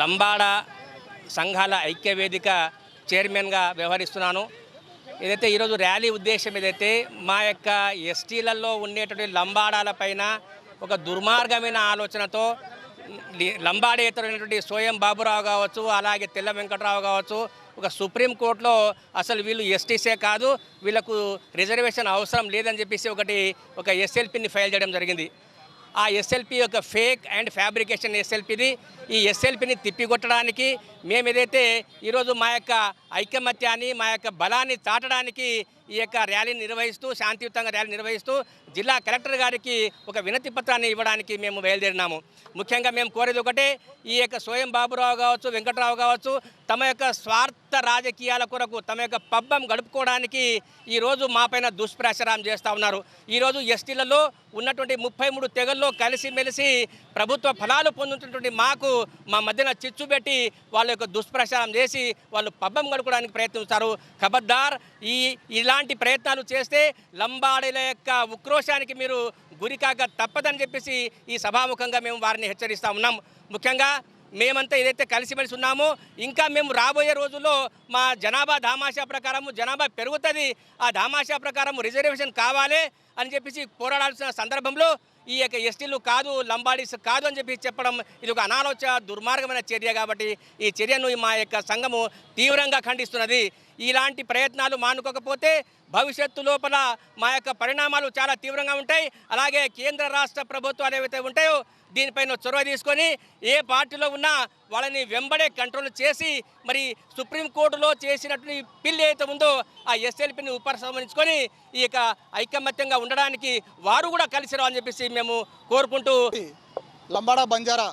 లంబాడ సంఘాల ఐక్య వేదిక చైర్మన్గా వ్యవహరిస్తున్నాను. ఏదైతే ఈరోజు ర్యాలీ ఉద్దేశం ఏదైతే మా యొక్క ఎస్టీలలో ఉండేటువంటి లంబాడాల పైన ఒక దుర్మార్గమైన ఆలోచనతో లంబాడేతరైనటువంటి సోయం బాబురావు కావచ్చు అలాగే తెల్ల వెంకటరావు కావచ్చు ఒక సుప్రీంకోర్టులో అసలు వీళ్ళు ఎస్టీసే కాదు వీళ్ళకు రిజర్వేషన్ అవసరం లేదని చెప్పేసి ఒకటి ఒక ఎస్ఎల్పిని ఫైల్ చేయడం జరిగింది. ఆ ఎస్ఎల్పి యొక్క ఫేక్ అండ్ ఫ్యాబ్రికేషన్ ఎస్ఎల్పిది ఈ ఎస్ఎల్పిని తిప్పికొట్టడానికి మేము ఏదైతే ఈరోజు మా యొక్క ఐకమత్యాన్ని మా యొక్క బలాన్ని చాటడానికి ఈ యొక్క ర్యాలీని నిర్వహిస్తూ శాంతియుతంగా ర్యాలీ నిర్వహిస్తూ జిల్లా కలెక్టర్ గారికి ఒక వినతి పత్రాన్ని ఇవ్వడానికి మేము బయలుదేరినాము. ముఖ్యంగా మేము కోరేది ఒకటే ఈ యొక్క స్వయం బాబురావు కావచ్చు వెంకటరావు కావచ్చు తమ యొక్క స్వార్థ రాజకీయాల కొరకు తమ యొక్క పబ్బం గడుపుకోవడానికి ఈరోజు మాపైన దుష్ప్రచారం చేస్తూ ఉన్నారు. ఈరోజు ఎస్టీలలో ఉన్నటువంటి ముప్పై మూడు తెగల్లో కలిసిమెలిసి ప్రభుత్వ ఫలాలు పొందుతున్నటువంటి మాకు మా మధ్యన చిచ్చు పెట్టి వాళ్ళ యొక్క దుష్ప్రచారం చేసి వాళ్ళు పబ్బం గడుపుకోవడానికి ప్రయత్నిస్తారు ఖబర్దార్ ఈ ఇలాంటి ప్రయత్నాలు చేస్తే లంబాడీల యొక్క ఉక్రోషానికి మీరు గురికాక తప్పదని చెప్పేసి ఈ సభాముఖంగా మేము వారిని హెచ్చరిస్తా ఉన్నాం. ముఖ్యంగా మేమంతా ఏదైతే కలిసిమెలిసి ఉన్నామో ఇంకా మేము రాబోయే రోజుల్లో మా జనాభా ధామాషా ప్రకారము జనాభా పెరుగుతుంది. ఆ ధామాషా ప్రకారం రిజర్వేషన్ కావాలి అని చెప్పేసి పోరాడాల్సిన సందర్భంలో ఈ యొక్క ఎస్టీలు కాదు లంబాడీస్ కాదు అని చెప్పి చెప్పడం ఇది ఒక అనాలోచ దుర్మార్గమైన చర్య కాబట్టి ఈ చర్యను మా యొక్క సంఘము తీవ్రంగా ఖండిస్తున్నది. ఇలాంటి ప్రయత్నాలు మానుకోకపోతే భవిష్యత్తు లోపల మా యొక్క పరిణామాలు చాలా తీవ్రంగా ఉంటాయి. అలాగే కేంద్ర రాష్ట్ర ప్రభుత్వాలు ఏవైతే ఉంటాయో దీనిపైన చొరవ తీసుకొని ఏ పార్టీలో ఉన్నా వాళ్ళని వెంబడే కంట్రోల్ చేసి మరి సుప్రీంకోర్టులో చేసినటువంటి పిల్లి ఏదైతే ఉందో ఆ ఎస్ఎల్పిని ఉపసంహరించుకొని ఈ యొక్క ఐకమత్యంగా ఉండడానికి వారు కూడా కలిసి రావాలని చెప్పేసి మేము కోరుకుంటూ లంబాడా బంజారా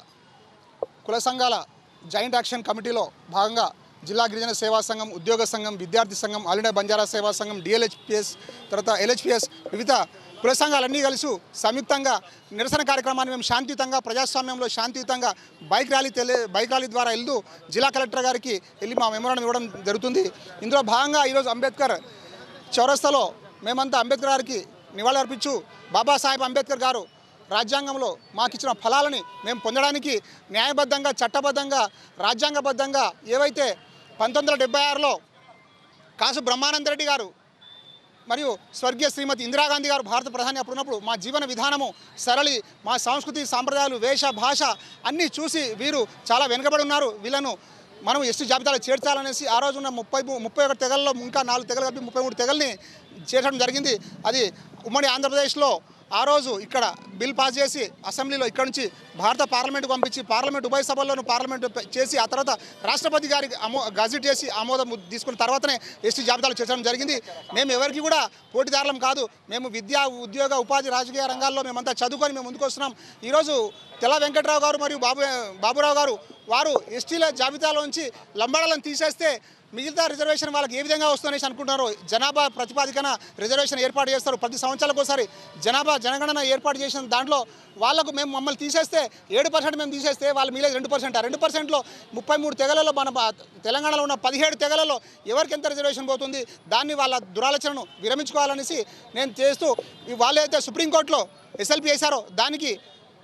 కుల సంఘాల జాయింట్ యాక్షన్ కమిటీలో భాగంగా జిల్లా గిరిజన సేవా సంఘం ఉద్యోగ సంఘం విద్యార్థి సంఘం ఆల్ ఇండియా బంజారా సేవా సంఘం డిఎల్హెచ్పిఎస్ తర్వాత ఎల్హెచ్పిఎస్ వివిధ కుల సంఘాలన్నీ కలిసి సంయుక్తంగా నిరసన కార్యక్రమాన్ని మేము శాంతియుతంగా ప్రజాస్వామ్యంలో శాంతియుతంగా బైక్ ర్యాలీ తెలి బైక్ ర్యాలీ ద్వారా వెళ్తూ జిల్లా కలెక్టర్ గారికి వెళ్ళి మా మెమోరాండం ఇవ్వడం జరుగుతుంది. ఇందులో భాగంగా ఈరోజు అంబేద్కర్ చౌరస్తాలో మేమంతా అంబేద్కర్ గారికి నివాళులర్పించు బాబాసాహెబ్ అంబేద్కర్ గారు రాజ్యాంగంలో మాకు ఇచ్చిన ఫలాలని మేము పొందడానికి న్యాయబద్ధంగా చట్టబద్ధంగా రాజ్యాంగబద్ధంగా ఏవైతే పంతొమ్మిది వందల డెబ్బై ఆరులో కాసు బ్రహ్మానంద రెడ్డి గారు మరియు స్వర్గీయ శ్రీమతి ఇందిరాగాంధీ గారు భారత ప్రధాని అప్పుడు ఉన్నప్పుడు మా జీవన విధానము సరళి మా సంస్కృతి సాంప్రదాయాలు వేష భాష అన్నీ చూసి వీరు చాలా వెనుకబడి ఉన్నారు. వీళ్ళను మనం ఎస్టీ జాబితాలో చేర్చాలనేసి ఆ రోజున ముప్పై ముప్పై ఒకటి తెగల్లో ఇంకా నాలుగు తెగలు కలిపి ముప్పై మూడు తెగల్ని చేర్చడం జరిగింది. అది ఉమ్మడి ఆంధ్రప్రదేశ్లో ఆ రోజు ఇక్కడ బిల్ పాస్ చేసి అసెంబ్లీలో ఇక్కడ నుంచి భారత పార్లమెంట్కి పంపించి పార్లమెంట్ ఉభయ సభల్లోనూ పార్లమెంట్ చేసి ఆ తర్వాత రాష్ట్రపతి గారికి అమో గజిట్ చేసి ఆమోదం తీసుకున్న తర్వాతనే ఎస్టీ జాబితాలో చేర్చడం జరిగింది. మేము ఎవరికి కూడా పోటీదారులం కాదు. మేము విద్యా ఉద్యోగ ఉపాధి రాజకీయ రంగాల్లో మేమంతా చదువుకొని మేము ముందుకు వస్తున్నాం. ఈరోజు తెల్ల వెంకట్రావు గారు మరియు బాబు బాబురావు గారు వారు ఎస్టీల జాబితాలోంచి లంబాడాలను తీసేస్తే మిగతా రిజర్వేషన్ వాళ్ళకి ఏ విధంగా వస్తుందనేసి అనుకుంటున్నారు? జనాభా ప్రతిపాదికన రిజర్వేషన్ ఏర్పాటు చేస్తారు. ప్రతి సంవత్సరాలకు ఒకసారి జనాభా జనగణన ఏర్పాటు చేసిన దాంట్లో వాళ్ళకు మేము మమ్మల్ని తీసేస్తే ఏడు పర్సెంట్ మేము తీసేస్తే వాళ్ళు మిగిలేదు రెండు పర్సెంట్? ఆ రెండు పర్సెంట్లో ముప్పై మూడు తెగలలో మన బా- తెలంగాణలో ఉన్న పదిహేడు తెగలలో ఎవరికి ఎంత రిజర్వేషన్ పోతుంది? దాన్ని వాళ్ళ దురాలోచనను విరమించుకోవాలనేసి నేను చేస్తూ ఈ వాళ్ళైతే సుప్రీంకోర్టులో ఎస్ఎల్పి వేశారో దానికి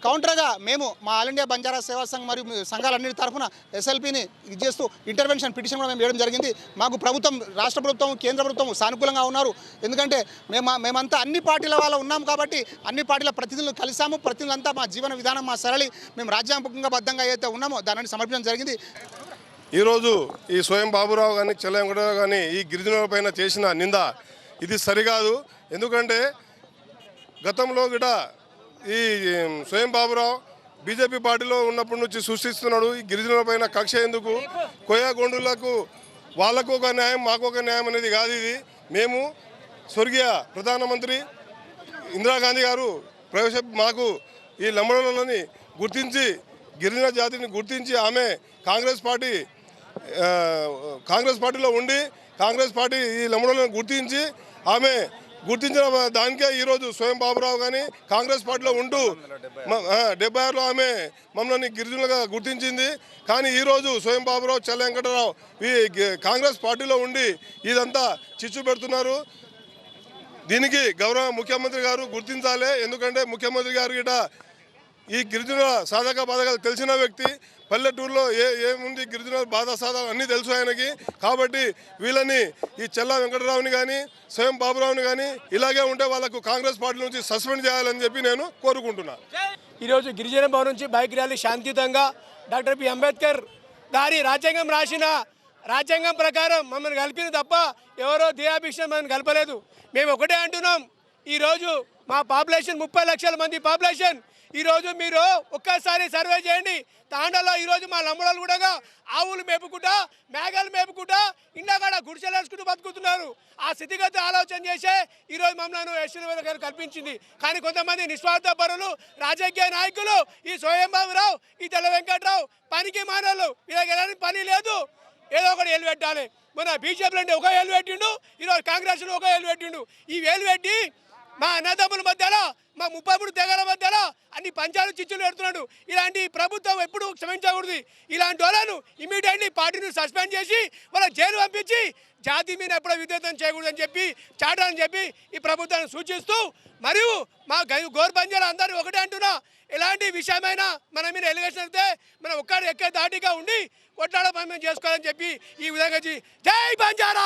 కౌంటర్గా మేము మా ఆల్ ఇండియా బంజారా సేవా సంఘం మరియు సంఘాలన్నిటి తరఫున ఎస్ఎల్పిని ఇది చేస్తూ ఇంటర్వెన్షన్ పిటిషన్ కూడా మేము వేయడం జరిగింది. మాకు ప్రభుత్వం రాష్ట్ర ప్రభుత్వం కేంద్ర ప్రభుత్వం సానుకూలంగా ఉన్నారు. ఎందుకంటే మేము మేమంతా అన్ని పార్టీల వాళ్ళు ఉన్నాం కాబట్టి అన్ని పార్టీల ప్రతినిధులు కలిసాము ప్రతినిధులంతా మా జీవన విధానం మా సరళి మేము రాజ్యాంగంగా బద్ధంగా ఏదైతే ఉన్నామో దానిని సమర్పించడం జరిగింది. ఈరోజు ఈ స్వయం బాబురావు కానీ చెల్ల కానీ ఈ గిరిజనుల పైన చేసిన నింద ఇది సరికాదు. ఎందుకంటే గతంలో కూడా ఈ స్వయం బాబురావు బీజేపీ పార్టీలో ఉన్నప్పటి నుంచి సృష్టిస్తున్నాడు. ఈ గిరిజనుల పైన కక్ష ఎందుకు? కోయగొండులకు వాళ్ళకు ఒక న్యాయం మాకు ఒక న్యాయం అనేది కాదు ఇది. మేము స్వర్గీయ ప్రధానమంత్రి ఇందిరాగాంధీ గారు ప్రవేశ మాకు ఈ లంబడలని గుర్తించి గిరిజన జాతిని గుర్తించి ఆమె కాంగ్రెస్ పార్టీ కాంగ్రెస్ పార్టీలో ఉండి కాంగ్రెస్ పార్టీ ఈ లంబడలను గుర్తించి ఆమె గుర్తించిన దానికే ఈరోజు స్వయం బాబురావు కానీ కాంగ్రెస్ పార్టీలో ఉంటూ డెబ్బై ఆరులో ఆమె మమ్మల్ని గిరిజనులుగా గుర్తించింది. కానీ ఈరోజు స్వయం బాబురావు చెల్ల వెంకటరావు ఈ కాంగ్రెస్ పార్టీలో ఉండి ఇదంతా చిచ్చు పెడుతున్నారు. దీనికి గౌరవ ముఖ్యమంత్రి గారు గుర్తించాలి. ఎందుకంటే ముఖ్యమంత్రి గారు గిట ఈ గిరిజనుల సాధక బాధకాలు తెలిసిన వ్యక్తి. పల్లెటూరులో ఏ ఏముంది గిరిజన బాధ సాధాలు అన్నీ తెలుసు ఆయనకి. కాబట్టి వీళ్ళని ఈ చెల్ల వెంకటరావుని కానీ స్వయం బాబురావుని కానీ ఇలాగే ఉంటే వాళ్ళకు కాంగ్రెస్ పార్టీ నుంచి సస్పెండ్ చేయాలని చెప్పి నేను కోరుకుంటున్నా. ఈరోజు గిరిజన భవన్ నుంచి బైక్ ర్యాలీ శాంతియుతంగా డాక్టర్ బి అంబేద్కర్ దారి రాజ్యాంగం రాసిన రాజ్యాంగం ప్రకారం మమ్మల్ని కలిపింది తప్ప ఎవరో దియాభిక్ష మమ్మల్ని కలపలేదు. మేము ఒకటే అంటున్నాం. ఈరోజు మా పాపులేషన్ ముప్పై లక్షల మంది పాపులేషన్ ఈరోజు మీరు ఒక్కసారి సర్వే చేయండి. తాండలో ఈరోజు మా లంబడలు కూడా ఆవులు మేపుకుంటా మేఘాలు మేపుకుంటా ఇండగాడ గుడిసెలు వేసుకుంటూ బతుకుతున్నారు. ఆ స్థితిగతి ఆలోచన చేసే ఈరోజు మమ్మల్ని ఎస్టీ గారు కల్పించింది. కానీ కొంతమంది నిస్వార్థ పరులు రాజకీయ నాయకులు ఈ స్వయంబాబురావు ఈ తెల్ల వెంకట్రావు పనికి మానవులు వీళ్ళకి ఎలాంటి పని లేదు. ఏదో ఒకటి వేలు పెట్టాలి. మన బీజేపీలో అంటే ఒక వేలు పెట్టిండు ఈరోజు కాంగ్రెస్లో ఒక వేలు పెట్టిండు. ఈ వేలు పెట్టి మా అన్నదమ్ముల మధ్యలో మా ముప్పై మూడు తెగల మధ్యలో అన్ని పంచాలు చిచ్చులు పెడుతున్నాడు. ఇలాంటి ప్రభుత్వం ఎప్పుడు క్షమించకూడదు. ఇలాంటి వాళ్ళను ఇమీడియట్లీ పార్టీని సస్పెండ్ చేసి వాళ్ళ జైలు పంపించి జాతి మీద ఎప్పుడో విధేతం చేయకూడదని చెప్పి చాటాలని చెప్పి ఈ ప్రభుత్వాన్ని సూచిస్తూ మరియు మా గోర గోర్ అందరూ ఒకటే అంటున్నా ఎలాంటి విషయమైనా మన మీద ఎలిగేషన్ అయితే మనం ఒక్కడ ఎక్కే దాటిగా ఉండి కొట్లాడ పని చేసుకోవాలని చెప్పి ఈ విధంగా జై బంజారా!